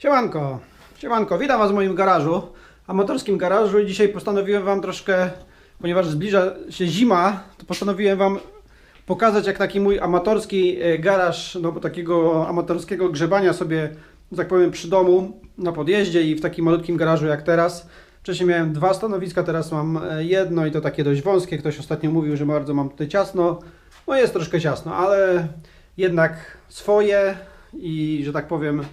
Siemanko, siemanko, witam Was w moim garażu, amatorskim garażu i dzisiaj postanowiłem Wam troszkę, ponieważ zbliża się zima, to postanowiłem Wam pokazać jak taki mój amatorski e, garaż, no takiego amatorskiego grzebania sobie, że tak powiem, przy domu, na podjeździe i w takim malutkim garażu jak teraz. Wcześniej miałem dwa stanowiska, teraz mam e, jedno i to takie dość wąskie. Ktoś ostatnio mówił, że bardzo mam tutaj ciasno. No jest troszkę ciasno, ale jednak swoje i, że tak powiem,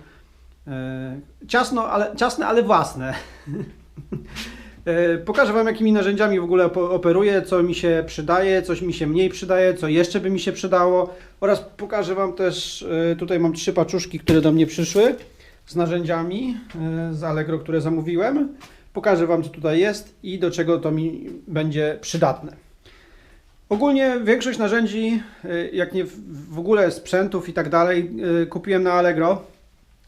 Ciasno, ale, ciasne, ale własne. E, Pokażę Wam, jakimi narzędziami w ogóle operuję, co mi się przydaje, coś mi się mniej przydaje, co jeszcze by mi się przydało. Oraz pokażę Wam też, e, tutaj mam trzy paczuszki, które do mnie przyszły z narzędziami e, z Allegro, które zamówiłem. Pokażę Wam, co tutaj jest i do czego to mi będzie przydatne. Ogólnie większość narzędzi, e, jak nie w ogóle sprzętów i tak dalej, e, kupiłem na Allegro.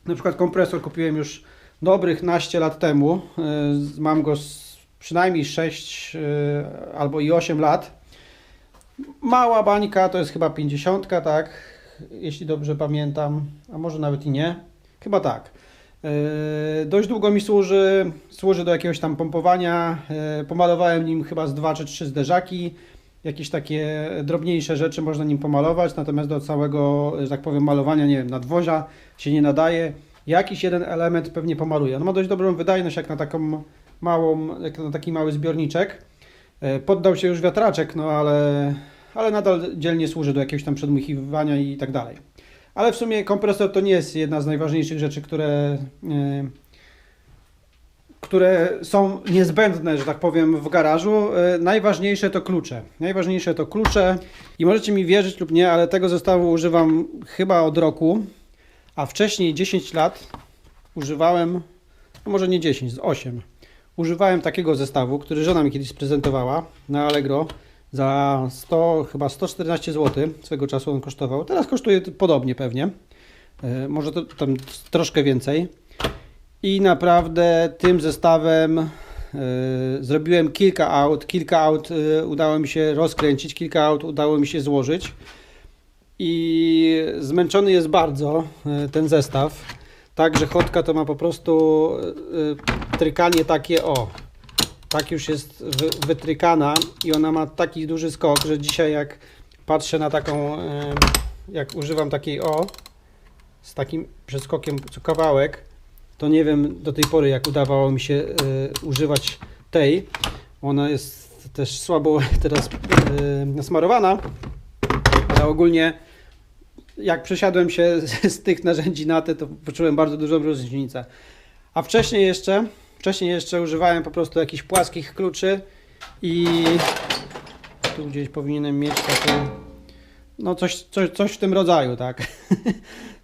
Na przykład kompresor kupiłem już dobrych naście lat temu. Y, Mam go przynajmniej 6 y, albo i 8 lat. Mała bańka to jest chyba 50, tak? Jeśli dobrze pamiętam, a może nawet i nie. Chyba tak. Y, Dość długo mi służy, służy do jakiegoś tam pompowania. Pomalowałem nim chyba z 2 czy 3 zderzaki. Jakieś takie drobniejsze rzeczy można nim pomalować, natomiast do całego, że tak powiem, malowania, nie wiem, nadwozia się nie nadaje. Jakiś jeden element pewnie pomaluje. On ma dość dobrą wydajność jak na taką małą, jak na taki mały zbiorniczek. E, Poddał się już wiatraczek, no ale, ale nadal dzielnie służy do jakiegoś tam przedmuchiwania i tak dalej. Ale w sumie kompresor to nie jest jedna z najważniejszych rzeczy, które, e, które są niezbędne, że tak powiem, w garażu. E, Najważniejsze to klucze. Najważniejsze to klucze i możecie mi wierzyć lub nie, ale tego zestawu używam chyba od roku. A wcześniej 10 lat używałem, no może nie 10, z 8. Używałem takiego zestawu, który żona mi kiedyś sprezentowała na Allegro za 100, chyba 114 zł. Swego czasu on kosztował. Teraz kosztuje podobnie pewnie. E, Może to tam troszkę więcej. I naprawdę tym zestawem e, zrobiłem kilka aut. Kilka aut e, udało mi się rozkręcić, kilka aut udało mi się złożyć. I zmęczony jest bardzo e, ten zestaw. Także chodka to ma po prostu trykanie takie o. Tak już jest wy, wytrykana i ona ma taki duży skok, że dzisiaj jak patrzę na taką, jak używam takiej o, z takim przeskokiem co kawałek, to nie wiem do tej pory jak udawało mi się e, używać tej. Ona jest też słabo teraz e, nasmarowana, ale ogólnie jak przesiadłem się z, z tych narzędzi na te, to poczułem bardzo dużą różnicę. A wcześniej jeszcze, wcześniej jeszcze używałem po prostu jakichś płaskich kluczy i tu gdzieś powinienem mieć taką, no coś, coś, coś w tym rodzaju, tak.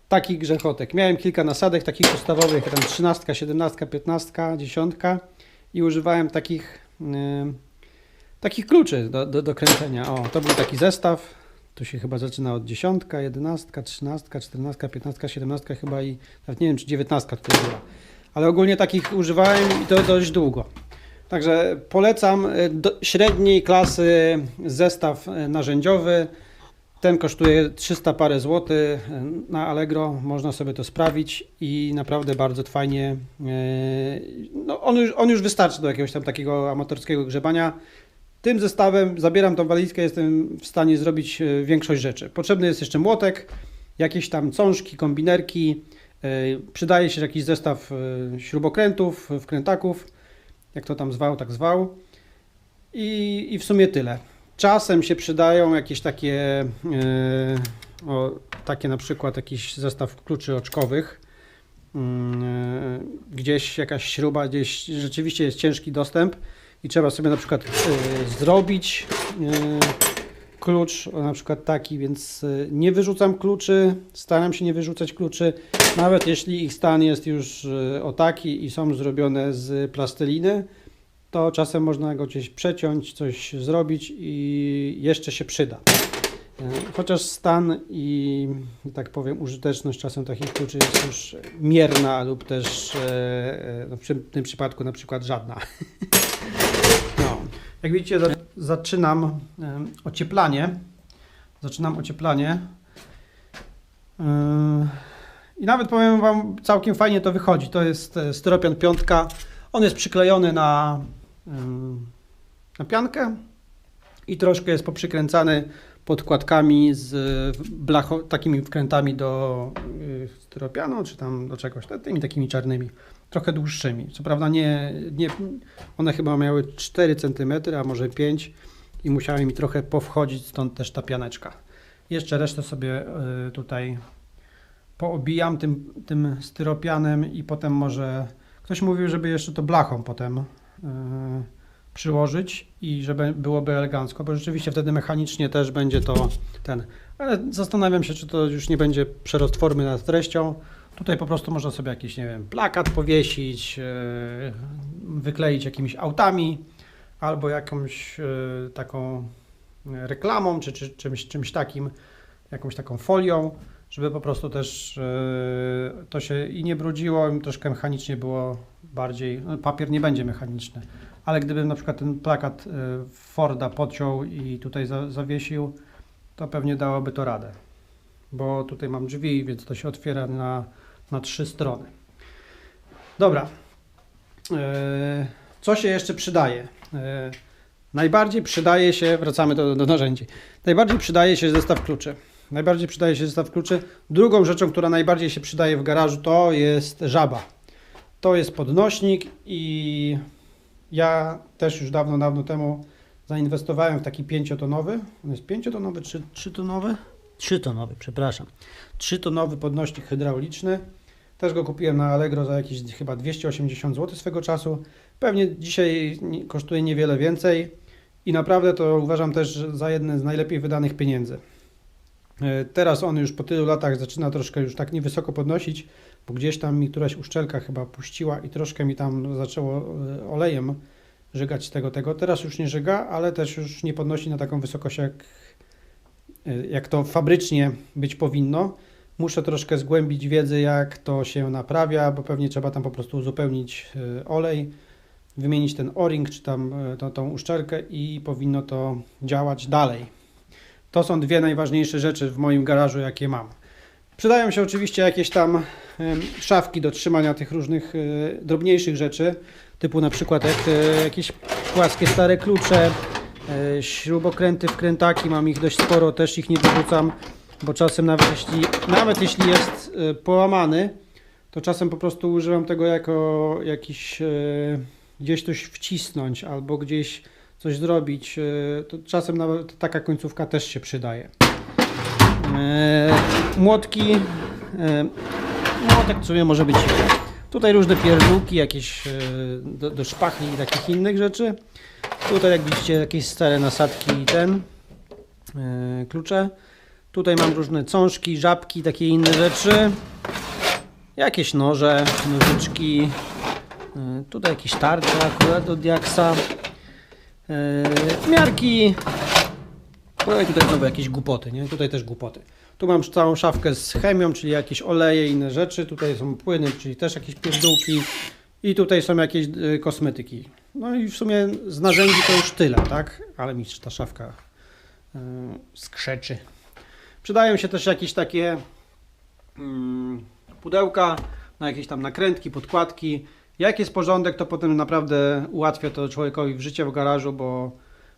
Takich grzechotek. Miałem kilka nasadek takich ustawowych, tam 13, 17, 15, 10 i używałem takich, yy, takich kluczy do, do, do kręcenia. O, to był taki zestaw. Tu się chyba zaczyna od 10, 11, 13, 14, 15, 17 chyba i nawet nie wiem czy 19 tutaj była. Ale ogólnie takich używałem i to dość długo. Także polecam y, średniej klasy zestaw y, narzędziowy. Ten kosztuje 300 parę złotych na Allegro, można sobie to sprawić i naprawdę bardzo fajnie. y, No on, już, on już wystarczy do jakiegoś tam takiego amatorskiego grzebania. Tym zestawem zabieram tą walizkę, jestem w stanie zrobić e, większość rzeczy. Potrzebny jest jeszcze młotek, jakieś tam cążki, kombinerki. e, Przydaje się jakiś zestaw e, śrubokrętów, wkrętaków, jak to tam zwał, tak zwał. I, i w sumie tyle. Czasem się przydają jakieś takie, e, o, takie na przykład jakiś zestaw kluczy oczkowych. Mm, e, Gdzieś jakaś śruba, gdzieś rzeczywiście jest ciężki dostęp i trzeba sobie na przykład y, zrobić klucz, na przykład taki, więc nie wyrzucam kluczy, staram się nie wyrzucać kluczy, nawet jeśli ich stan jest już o taki i są zrobione z plasteliny, to czasem można go gdzieś przeciąć, coś zrobić i jeszcze się przyda. Y, Chociaż stan i, tak powiem, użyteczność czasem takich kluczy jest już mierna lub też e, e, no w tym przypadku na przykład żadna. No. Jak widzicie, za, zaczynam ocieplanie. Zaczynam ocieplanie. I nawet powiem Wam, całkiem fajnie to wychodzi. To jest e, styropian piątka. On jest przyklejony na, na piankę i troszkę jest poprzykręcany podkładkami z blacho, takimi wkrętami do y, styropianu, czy tam do czegoś, te- tymi takimi czarnymi, trochę dłuższymi. Co prawda nie, nie one chyba miały 4 cm, a może 5 i musiały mi trochę powchodzić, stąd też ta pianeczka. Jeszcze resztę sobie y, tutaj poobijam tym, tym styropianem i potem może ktoś mówił, żeby jeszcze to blachą potem przyłożyć i żeby byłoby elegancko, bo rzeczywiście wtedy mechanicznie też będzie to ten. Ale zastanawiam się, czy to już nie będzie przerost formy nad treścią. Tutaj po prostu można sobie jakiś, nie wiem, plakat powiesić, e, wykleić jakimiś autami albo jakąś e, taką reklamą, czy, czy czymś, czymś takim, jakąś taką folią, żeby po prostu też e, to się i nie brudziło, i troszkę mechanicznie było bardziej. No, papier nie będzie mechaniczny, ale gdybym na przykład ten plakat e, Forda podciął i tutaj za, zawiesił, to pewnie dałoby to radę. Bo tutaj mam drzwi, więc to się otwiera na, na trzy strony. Dobra. E, Co się jeszcze przydaje? Najbardziej przydaje się, wracamy do, do narzędzi. Najbardziej przydaje się zestaw kluczy. Najbardziej przydaje się zestaw kluczy. Drugą rzeczą, która najbardziej się przydaje w garażu, to jest żaba. To jest podnośnik i ja też już dawno, dawno temu zainwestowałem w taki pięciotonowy. On jest pięciotonowy, czy trzytonowy? Trzytonowy, przepraszam. Trzytonowy podnośnik hydrauliczny. Też go kupiłem na Allegro za jakieś chyba 280 zł swego czasu. Pewnie dzisiaj kosztuje niewiele więcej i naprawdę to uważam też za jeden z najlepiej wydanych pieniędzy. E, Teraz on już po tylu latach zaczyna troszkę już tak niewysoko podnosić, bo gdzieś tam mi któraś uszczelka chyba puściła i troszkę mi tam zaczęło e, olejem żygać z tego tego. Teraz już nie żyga, ale też już nie podnosi na taką wysokość jak, e, jak to fabrycznie być powinno. Muszę troszkę zgłębić wiedzę, jak to się naprawia, bo pewnie trzeba tam po prostu uzupełnić olej, wymienić ten o-ring czy tam tą, tą uszczelkę i powinno to działać dalej. To są dwie najważniejsze rzeczy w moim garażu, jakie mam. Przydają się oczywiście jakieś tam szafki do trzymania tych różnych e, drobniejszych rzeczy, typu na przykład jak, e, jakieś płaskie stare klucze, e, śrubokręty, wkrętaki, mam ich dość sporo, też ich nie wyrzucam, bo czasem nawet jeśli, nawet jeśli jest połamany, to czasem po prostu używam tego jako jakiś gdzieś coś wcisnąć albo gdzieś coś zrobić. e, To czasem nawet taka końcówka też się przydaje. E, Młotki. e, Młotek w sumie może być. Tutaj różne pierdółki, jakieś do, do szpachli i takich innych rzeczy. Tutaj jak widzicie jakieś stare nasadki i ten klucze. Tutaj mam różne cążki, żabki, takie inne rzeczy. Jakieś noże, nożyczki. Tutaj jakieś tarcze akurat od Diaksa. E, Miarki. No i tutaj znowu jakieś głupoty, nie? Tutaj też głupoty. Tu mam całą szafkę z chemią, czyli jakieś oleje i inne rzeczy. Tutaj są płyny, czyli też jakieś pierdółki. I tutaj są jakieś y, kosmetyki. No i w sumie z narzędzi to już tyle, tak? Ale mi ta szafka y, skrzeczy. Przydają się też jakieś takie mm, pudełka na jakieś tam nakrętki, podkładki. Jak jest porządek, to potem naprawdę ułatwia to człowiekowi w życie w garażu, bo,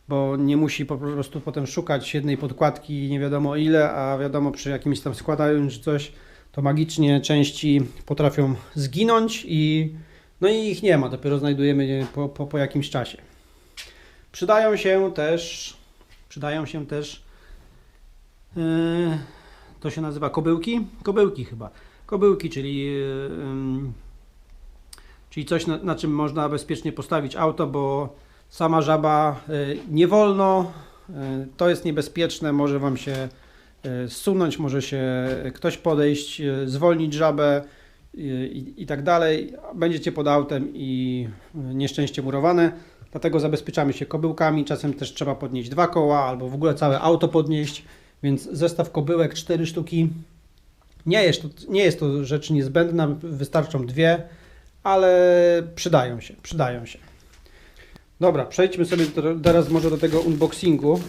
bo nie musi po prostu potem szukać jednej podkładki nie wiadomo ile, a wiadomo przy jakimś tam składaniu czy coś, to magicznie części potrafią zginąć i no i ich nie ma, dopiero znajdujemy je po, po, po jakimś czasie. Przydają się też, przydają się też, yy, to się nazywa kobyłki? Kobyłki chyba. Kobyłki, czyli, yy, ym, czyli coś na, na czym można bezpiecznie postawić auto, bo sama żaba y, nie wolno, y, to jest niebezpieczne, może Wam się y, zsunąć, może się ktoś podejść, zwolnić żabę i, i tak dalej. Będziecie pod autem i nieszczęście murowane, dlatego zabezpieczamy się kobyłkami, czasem też trzeba podnieść dwa koła albo w ogóle całe auto podnieść, więc zestaw kobyłek, cztery sztuki. Nie jest, to, nie jest to rzecz niezbędna, wystarczą dwie, ale przydają się, przydają się. Dobra, przejdźmy sobie ter- teraz może do tego unboxingu.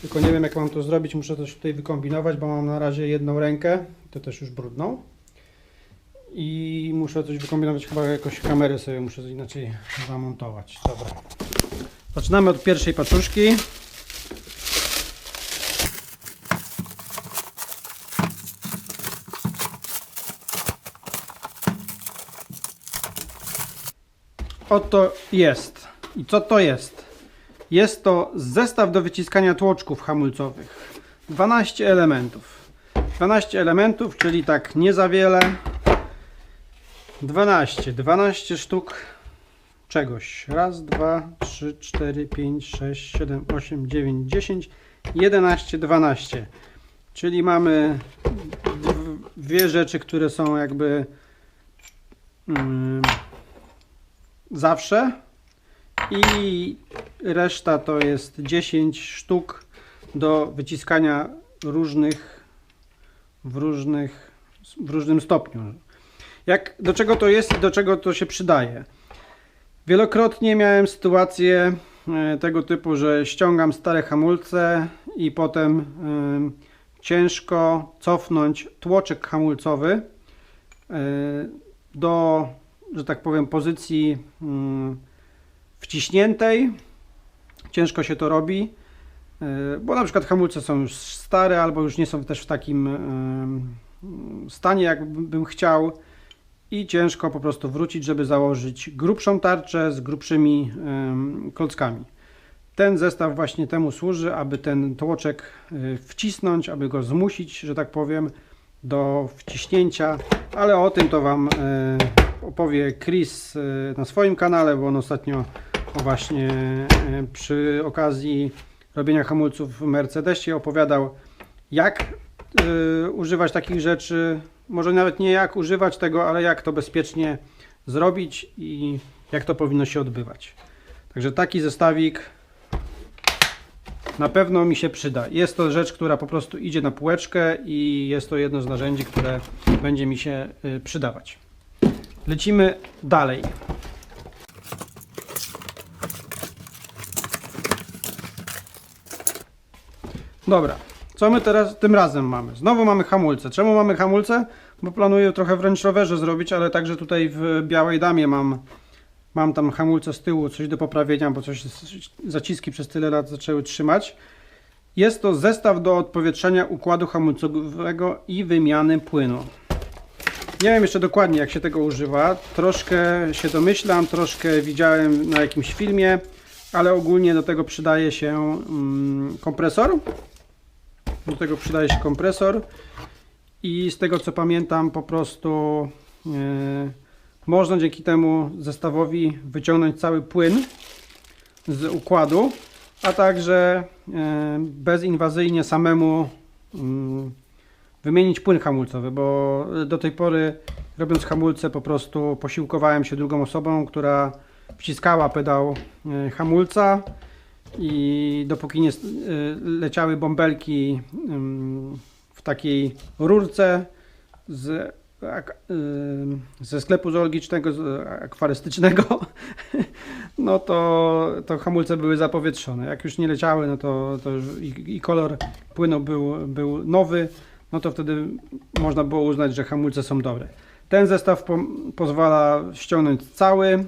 Tylko nie wiem jak mam to zrobić, muszę coś tutaj wykombinować, bo mam na razie jedną rękę, to też już brudną. I muszę coś wykombinować, chyba jakoś kamerę sobie muszę inaczej zamontować. Dobra. Zaczynamy od pierwszej paczuszki. Oto jest. I co to jest? Jest to zestaw do wyciskania tłoczków hamulcowych. 12 elementów. 12 elementów, czyli tak nie za wiele. 12. 12 sztuk czegoś. Raz, dwa, trzy, cztery, pięć, sześć, siedem, osiem, dziewięć, dziesięć, jedenaście, dwanaście. Czyli mamy dw- dwie rzeczy, które są jakby mm, zawsze i reszta to jest 10 sztuk do wyciskania różnych w różnych w różnym stopniu. Jak, do czego to jest i do czego to się przydaje? Wielokrotnie miałem sytuację e, tego typu, że ściągam stare hamulce i potem em, ciężko cofnąć tłoczek hamulcowy e, do, że tak powiem, pozycji mm, wciśniętej. Ciężko się to robi, e, bo na przykład hamulce są już stare albo już nie są też w takim em, stanie, jak bym chciał i ciężko po prostu wrócić, żeby założyć grubszą tarczę z grubszymi klockami. Ten zestaw właśnie temu służy, aby ten tłoczek y, wcisnąć, aby go zmusić, że tak powiem, do wciśnięcia, ale o tym to Wam opowie Chris y, na swoim kanale, bo on ostatnio właśnie y, przy okazji robienia hamulców w Mercedesie opowiadał, jak y, używać takich rzeczy, może nawet nie jak używać tego, ale jak to bezpiecznie zrobić i jak to powinno się odbywać. Także taki zestawik na pewno mi się przyda. Jest to rzecz, która po prostu idzie na półeczkę i jest to jedno z narzędzi, które będzie mi się przydawać. Lecimy dalej. Dobra, co my teraz tym razem mamy? Znowu mamy hamulce. Czemu mamy hamulce? Bo planuję trochę w Range Roverze zrobić, ale także tutaj w Białej Damie mam, mam tam hamulce z tyłu, coś do poprawienia, bo coś zaciski przez tyle lat zaczęły trzymać. Jest to zestaw do odpowietrzenia układu hamulcowego i wymiany płynu. Nie wiem jeszcze dokładnie jak się tego używa. Troszkę się domyślam, troszkę widziałem na jakimś filmie, ale ogólnie do tego przydaje się mm, kompresor. Do tego przydaje się kompresor i z tego co pamiętam po prostu e, można dzięki temu zestawowi wyciągnąć cały płyn z układu, a także e, bezinwazyjnie samemu mm, wymienić płyn hamulcowy, bo do tej pory robiąc hamulce po prostu posiłkowałem się drugą osobą, która wciskała pedał e, hamulca i dopóki nie y, leciały bąbelki w takiej rurce z, ym, ze sklepu zoologicznego, akwarystycznego, no to, to hamulce były zapowietrzone. Jak już nie leciały, no to, to i, i kolor płynu był, był nowy, no to wtedy można było uznać, że hamulce są dobre. Ten zestaw po, pozwala ściągnąć cały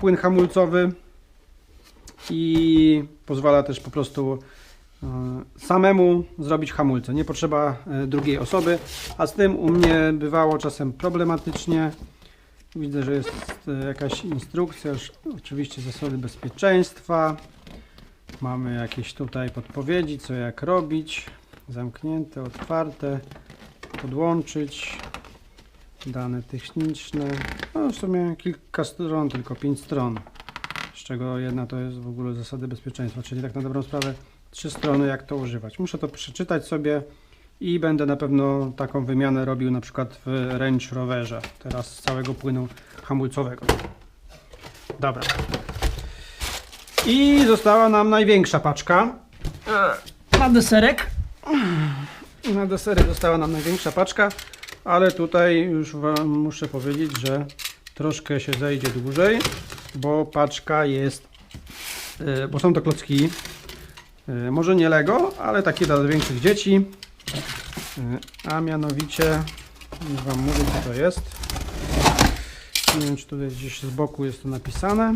płyn hamulcowy i pozwala też po prostu e, samemu zrobić hamulce. Nie potrzeba e, drugiej osoby, a z tym u mnie bywało czasem problematycznie. Widzę, że jest e, jakaś instrukcja, oczywiście zasady bezpieczeństwa. Mamy jakieś tutaj podpowiedzi, co jak robić. Zamknięte, otwarte, podłączyć. Dane techniczne. No w sumie kilka stron, tylko 5 stron z czego jedna to jest w ogóle zasady bezpieczeństwa, czyli tak na dobrą sprawę trzy strony jak to używać. Muszę to przeczytać sobie i będę na pewno taką wymianę robił na przykład w Range Roverze, teraz z całego płynu hamulcowego. Dobra. I została nam największa paczka. Na deserek. Na deserek została nam największa paczka, ale tutaj już Wam muszę powiedzieć, że troszkę się zejdzie dłużej, bo paczka jest, y, bo są to klocki, y, może nie Lego, ale takie dla większych dzieci, Y, a mianowicie, już Wam mówię co to jest. Nie wiem, czy tutaj gdzieś z boku jest to napisane.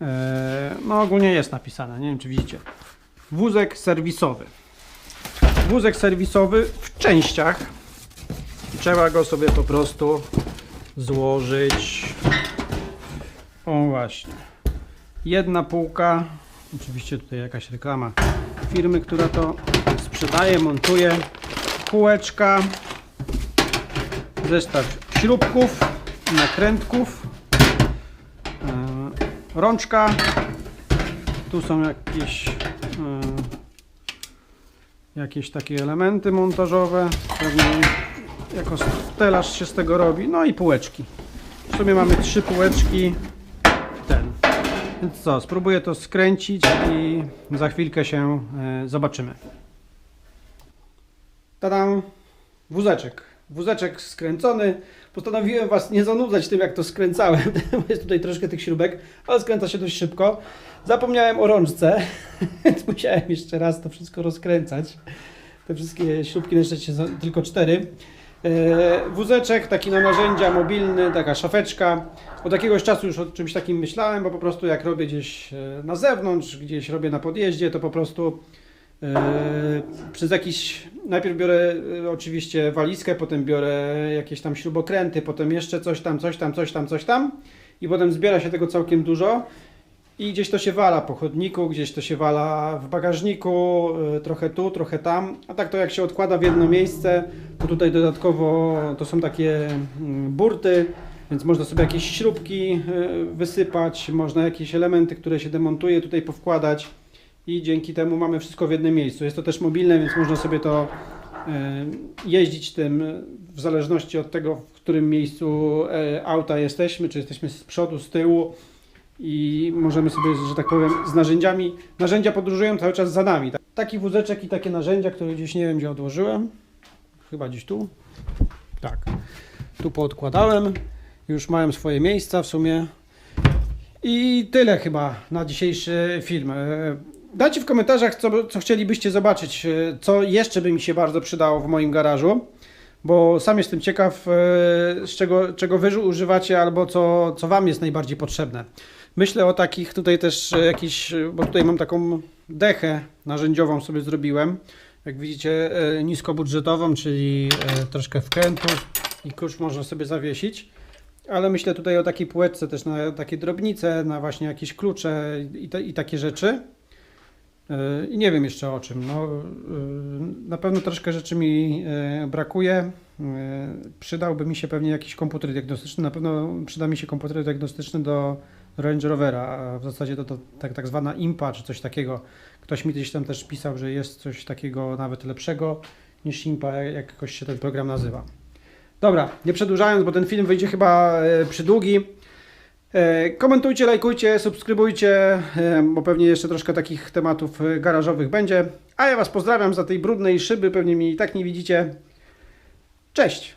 E, no ogólnie jest napisane, nie wiem czy widzicie. Wózek serwisowy. Wózek serwisowy w częściach. Trzeba go sobie po prostu złożyć. O właśnie. Jedna półka. Oczywiście tutaj jakaś reklama firmy, która to sprzedaje, montuje. Półeczka. Zestaw śrubków, nakrętków. e, Rączka. Tu są jakieś e, jakieś takie elementy montażowe. Pewnie jako stelaż się z tego robi. No i półeczki. W sumie mamy trzy półeczki. Ten. Więc co, spróbuję to skręcić i za chwilkę się e, zobaczymy. Tadam! Wózeczek. Wózeczek skręcony. Postanowiłem Was nie zanudzać tym, jak to skręcałem. Jest tutaj troszkę tych śrubek, ale skręca się dość szybko. Zapomniałem o rączce, więc musiałem jeszcze raz to wszystko rozkręcać. Te wszystkie śrubki, na szczęście są tylko cztery. E, Wózeczek, taki na narzędzia mobilny, taka szafeczka. Od jakiegoś czasu już o czymś takim myślałem, bo po prostu jak robię gdzieś e, na zewnątrz, gdzieś robię na podjeździe, to po prostu e, przez jakiś. Najpierw biorę oczywiście walizkę, potem biorę jakieś tam śrubokręty, potem jeszcze coś tam, coś tam, coś tam, coś tam. I potem zbiera się tego całkiem dużo. I gdzieś to się wala po chodniku, gdzieś to się wala w bagażniku, y, trochę tu, trochę tam. A tak to jak się odkłada w jedno miejsce, to tutaj dodatkowo to są takie mm, burty, więc można sobie jakieś śrubki y, wysypać, można jakieś elementy, które się demontuje tutaj powkładać i dzięki temu mamy wszystko w jednym miejscu. Jest to też mobilne, więc można sobie to y, jeździć tym w zależności od tego, w którym miejscu auta jesteśmy, czy jesteśmy z przodu, z tyłu i możemy sobie, że tak powiem, z narzędziami, narzędzia podróżują cały czas za nami. Tak- Taki wózeczek i takie narzędzia, które gdzieś nie wiem gdzie odłożyłem, chyba gdzieś tu, tak, tu poodkładałem, już mają swoje miejsca w sumie i tyle chyba na dzisiejszy film. E, Dajcie w komentarzach, co, co chcielibyście zobaczyć, e, co jeszcze by mi się bardzo przydało w moim garażu bo sam jestem ciekaw, e, z czego, czego wy używacie albo co, co wam jest najbardziej potrzebne. Myślę o takich tutaj też e, jakiś, e, bo tutaj mam taką dechę narzędziową sobie zrobiłem. Jak widzicie, e, niskobudżetową, czyli troszkę wkrętów i klucz można sobie zawiesić. Ale myślę tutaj o takiej półeczce też na takie drobnice, na właśnie jakieś klucze i, te, i takie rzeczy. I nie wiem jeszcze o czym. No, na pewno troszkę rzeczy mi brakuje. Przydałby mi się pewnie jakiś komputer diagnostyczny. Na pewno przyda mi się komputer diagnostyczny do Range Rovera, w zasadzie to, to tak, tak zwana IMPA czy coś takiego. Ktoś mi gdzieś tam też pisał, że jest coś takiego nawet lepszego niż IMPA, jak jak jakoś się ten program nazywa. Dobra, nie przedłużając, bo ten film wyjdzie chyba yy, przydługi. E, Komentujcie, lajkujcie, subskrybujcie, e, bo pewnie jeszcze troszkę takich tematów e, garażowych będzie. A ja Was pozdrawiam za tej brudnej szyby, pewnie mnie i tak nie widzicie. Cześć!